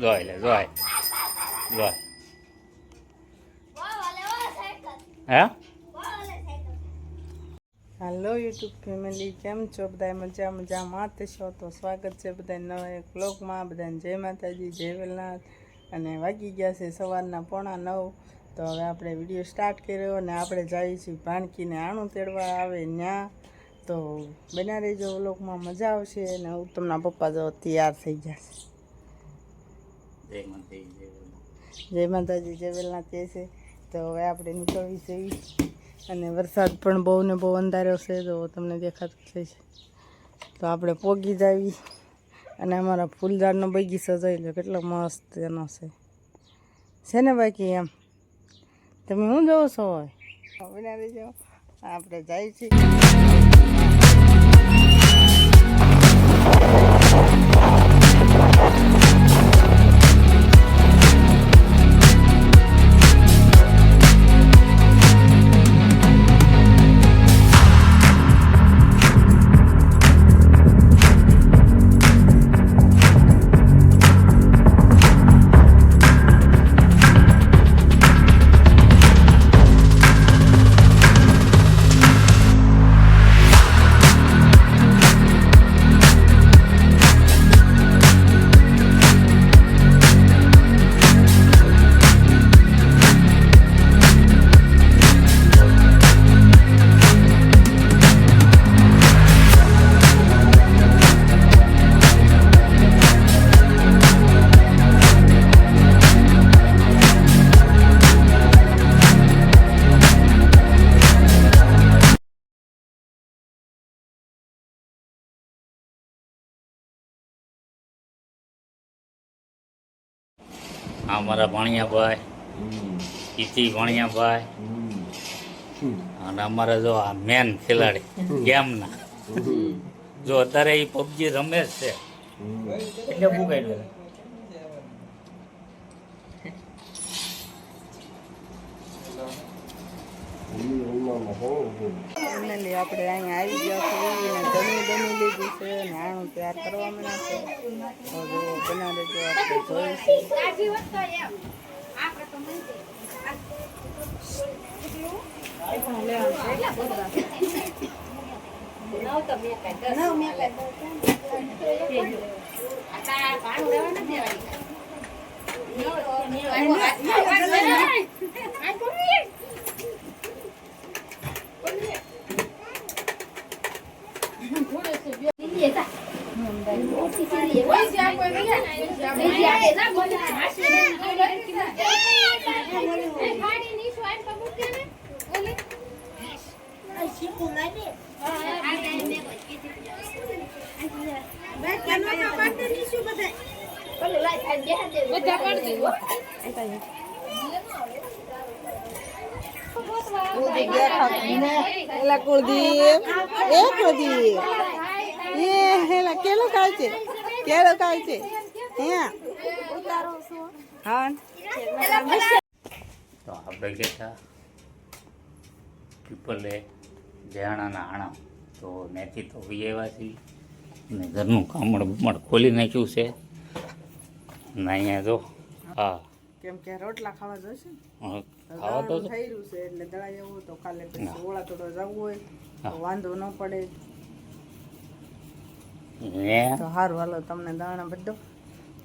જોઈ લે rồi. Rồi. હે હાલો યુટ્યુબ ફેમિલી કેમ છો? બધા મજા મજામાં છો? તો સ્વાગત છે બધા નવા એક બ્લોગમાં બધાને જય માતાજી, જય વેલનાથ. અને વાગી ગયા છે સવારના પોણા નવ. તો હવે આપણે વીડિયો સ્ટાર્ટ કર્યો અને આપણે જઈએ છીએ ભાણકીને આણું તેડવા આવે ત્યાં તો બના રહેજો બ્લોગમાં મજા આવશે. અને ઉત્તમના પપ્પા જો તૈયાર થઈ ગયા છે. જય માતાજી, જય. જય વેલનાથ છે તો હવે આપણે નીકળવી જોઈએ અને વરસાદ પણ બહુ ને બહુ અંધાર્યો છે, તો તમને દેખાતું છે તો આપણે પોગી જાવી. અને અમારા ફૂલઝાડનો બગીચો જોઈ લો, કેટલો મસ્ત એનો છે. છે ને બાકી એમ? તમે શું જોવો છો? હોય આપણે જાય છીએ આ મારા ભાણિયાભાઈ કીર્તિ ભાણિયાભાઈ અને અમારા જો આ મેન ખેલાડી ગેમના. જો અત્યારે એ પબજી રમે જ છે. એટલે બુકાઈ ફાઇનલી આપણે અહીંયા આવી ગયા છીએ અને જમી લીધું છે અને આણું તૈયાર કરવા માંડ્યા છે જો બનાવે આપણે જોઈશું એલા કુલદીપ એ કુલદીપ એ હેલા કેલો ખાય છે? કેળો ખાય છે? હે? હા. તો આપણે ગયા પીપલે જયાણાના આણા. તો નેથી તો આવ્યા છીએ ને ઘરનું કામડ બમણ ખોલી નાખ્યું છે. ને અહીંયા જો હા. કેમ કે રોટલા ખાવા જશે હા, ખાવા તો થઈ રહ્યું છે એટલે દળા જવું તો કાલે. ઓળા તોડો જવું હોય તો વાંધો ન પડે. તો સારું હાલો તમને દાણા બધો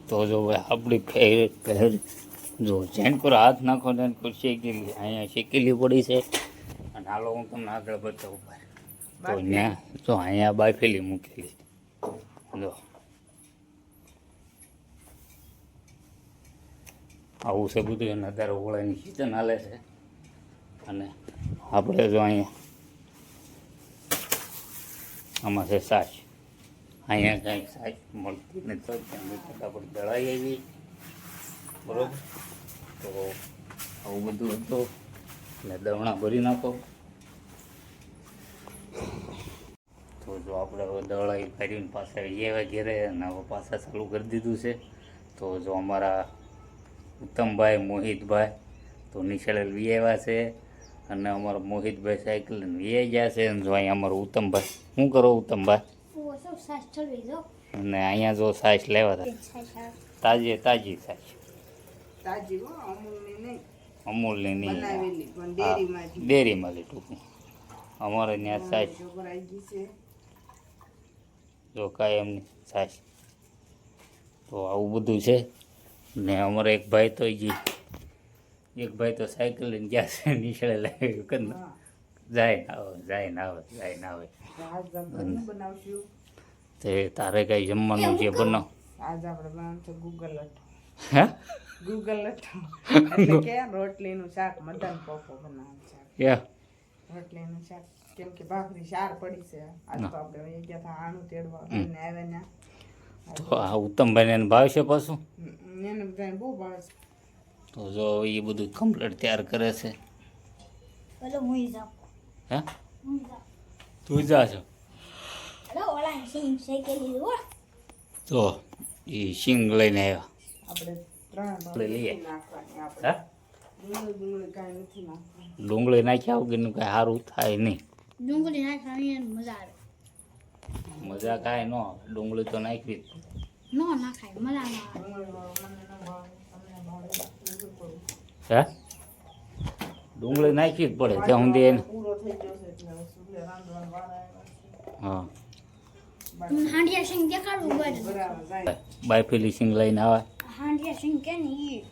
તો જો ભાઈ આપણી ફેર ફેવરેટ જો જેન પર હાથ નાખો પર શેકેલી અહીંયા શેકેલી પડી છે. અને હાલો હું તમને આગળ બતાવું ભાઈ. તો ત્યાં જો અહીંયા બાફેલી મૂકેલી. જો. આવું છે બધું એને અત્યારે ઓળાની સિઝન હાલે છે. અને આપણે જો અહીંયા આમાં છે સાચ અહીંયા કાંઈ સાચ મળતી નથી ત્યાં ફટાફટ દળાઈ આવી બરોબર? તો આવું બધું હતું. એટલે દવણા ભરી નાખો. તો જો આપણે હવે દળાઈ કરીને પાછા એવા ઘેરે અને હવે પાછા ચાલુ કરી દીધું છે. તો જો અમારા ઉત્તમભાઈ, મોહિતભાઈ તો લઈ આવ્યા છે અને અમારા મોહિતભાઈ સાયકલ લઈને ગયા છે. અને જો અહીંયા અમારો ઉત્તમભાઈ. શું કરો ઉત્તમભાઈ? અને અહીંયા જો સાઈસ લેવા હતા તાજે તાજી હો અમૂલની નહીં. ડેરીમાં ટૂંકું અમારે ત્યાં સાચ જો કાંઈ ગઈ છે. જો તો આવું બધું છે. ને અમારે એક ભાઈ તો જી એક ભાઈ તો સાયકલ લઈને ગયા છે નીચે લાવી જાય ના આવે જાય ના આવે જાય ના આવે. તો તારે કઈ જમવાનું છે બનો આજ આપણે બનાવશું ગૂગલ લઠ્ઠો હે? ગૂગલ લઠ્ઠો એટલે કે રોટલીનું શાક મદન પોપો બનાવવાનું છે. યા. રોટલીનું શાક. કેમ કે ભાખરી શાર પડી છે. આજ તો આપણે એ ગયા હતા આણું તેડવા અને આવ્યા ને તો આ ઉત્તમભાઈને એને ભાવશે પાછું? એને બધાને બહુ ભાવે છે. તો જો એ બધું કમ્પ્લીટ તૈયાર કરે છે. પેલો હું જાઉં હે? હું તું જા છો અરે ઓલા સિંગ શેકેલી હો તો એ સિંગ લઈને આવ્યા આપણે ત્રણ આપણે લઈએ. ડુંગળી નાખ્યા વગરનું કાંઈ સારું થાય નહીં ડુંગળી નાખવાની મજા આવે મજા કાંઈ ન ડુંગળી તો નાખવી જ પડે. નાખાય મજા ન હે ડુંગળી નાખવી જ પડે ત્યાં સુધી એને હા હાંડિયા સિંગ દેખાડવું પડે બરાબર બાયફેલી સિંગ લઈને આવે. હાંડિયા સિંગ કે ને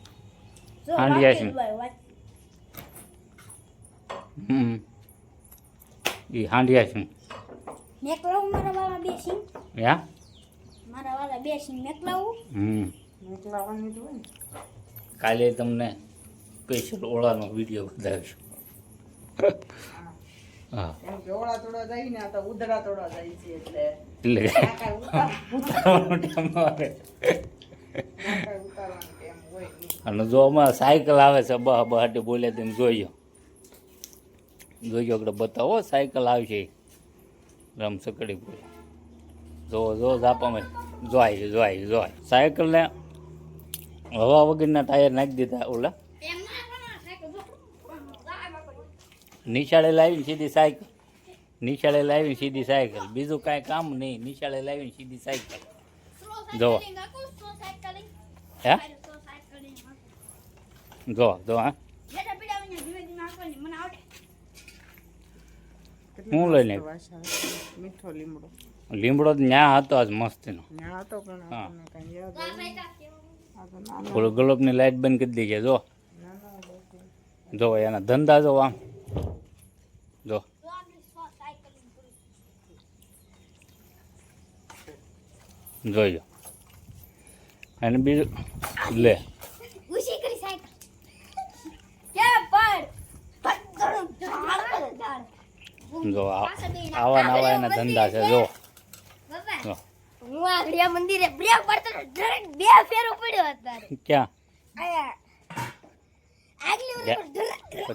હાંડિયા સિંહ સિંગ. હમ. એ હાંડિયા સિંગ. મેકલાઉ મારા વાળા બે સિંગ? યા? મારા વાળા બે સિંગ મેકલાઉ હમ. મોકલાવાની તો કાલે તમને સ્પેશિયલ ઓળાનો વીડિયો બતાવીશું. હા. ઓળા તોડા જાય ને આ તો ઉધડા તોડવા જાય છે એટલે. એટલે. અને જો અમારે સાયકલ આવે છે બહ બહાટે બોલ્યા તેમ જોઈજો જોઈજો આપણે બતાવો સાયકલ આવશે. રમ સકડી બોલે. જો જો જાપામાં જોઈ જોઈ જોઈ સાયકલને હવા વગરના ટાયર નાખી દીધા ઓલા. નિશાળે લાવીને સીધી સાયકલ. નિશાળે લાવી સીધી સાયકલ. બીજું કાંઈ કામ નહીં. નિશાળે લાવીને સીધી સાયકલ. જો. હે? જો જો હા. હું આવે છે. મીઠો લીમડો. લીમડો તો ન્યા હતો આજ મસ્તીનો. થોડું ગલોબની લાઈટ બંધ કરી દેજે જો. જો એના ધંધા જો આમ. જો તો આપણી સ્લો સાયકલિંગ પૂરી જોઈજો અને બીજું લે. જો આવા નવા એના ધંધા છે જો. હું આ મંદિરે બ્રેક પડતો તો બે ફેરો પડ્યો અત્યારે. ક્યાં? આગલી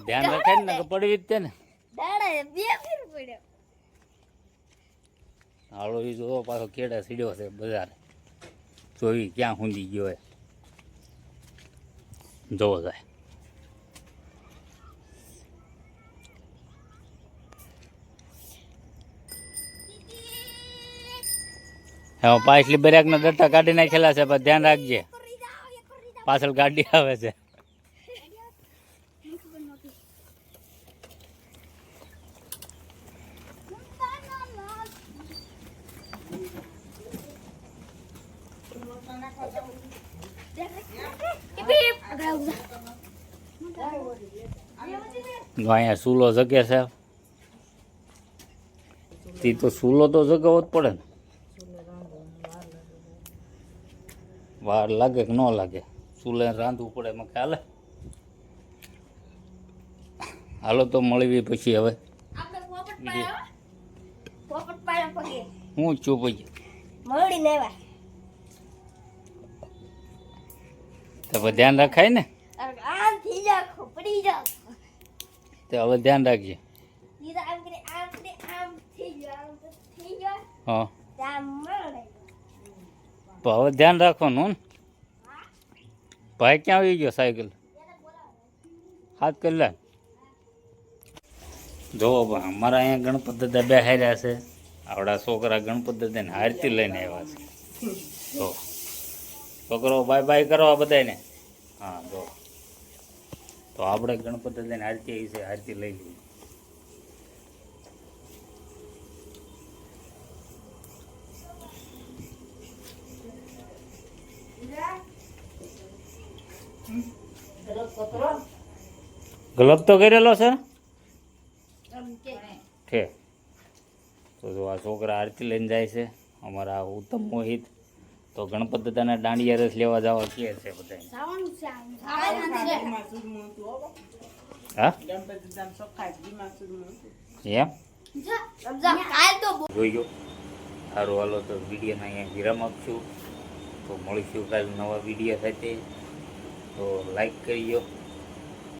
ધ્યાન રાખે ને પડવી જ તે ને. દાડા બે ફેર પડ્યો. હાલો એ જો પાછો કેડા સીડ્યો છે બજાર. જોઈ ક્યાં સુધી ગયો એ જોવો જાય. હા પાછલી બ્રેકના ડટ્ટા કાઢી નાખેલા છે, પણ ધ્યાન રાખજે. પાછળ ગાડી આવે છે મને ખબર નહોતી એ બીપ આગળ આવું જા. જો અહીંયા સૂલો જગે છે. તે તો સૂલો તો જગાવો જ પડે ને. વાર લાગે કે ન લાગે? ચૂલે રાંધવું પડે એમાં ખ્યાલ? હાલો? તો મળવી પછી હવે. હું ચૂપ મળી મળીને તો હવે ધ્યાન રખાય ને? તો હવે ધ્યાન રાખજે. હા. હવે ધ્યાન રાખવાનું ને? ભાઈ ક્યાં આવી ગયો સાયકલ? હાથ કરી લે. જોવો અમારા અહીંયા ગણપત દાદા બે હાર્યા છે. આવડા છોકરા ગણપત દાદાને હારતી લઈને આવ્યા છે. તો છોકરો બાય બાય કરો આ બધાને હા, જો. તો આપણે ગણપતિ દાદાની આરતી આવી છે, આરતી લઈ લઈએ. ગલત તો કરેલો છે? ઠે. તો જો આ છોકરા આરતી લઈને જાય છે, અમારા ઉત્તમ મોહિત. તો ગણપત દાદાના દાંડિયા રસ લેવા જવા કે છે બધા જોઈ ગયો સારું હાલો તો વિડીયોને અહીંયા વિરામ આપશું. તો મળીશું કાલે નવા વીડિયો સાથે. તો લાઈક કરી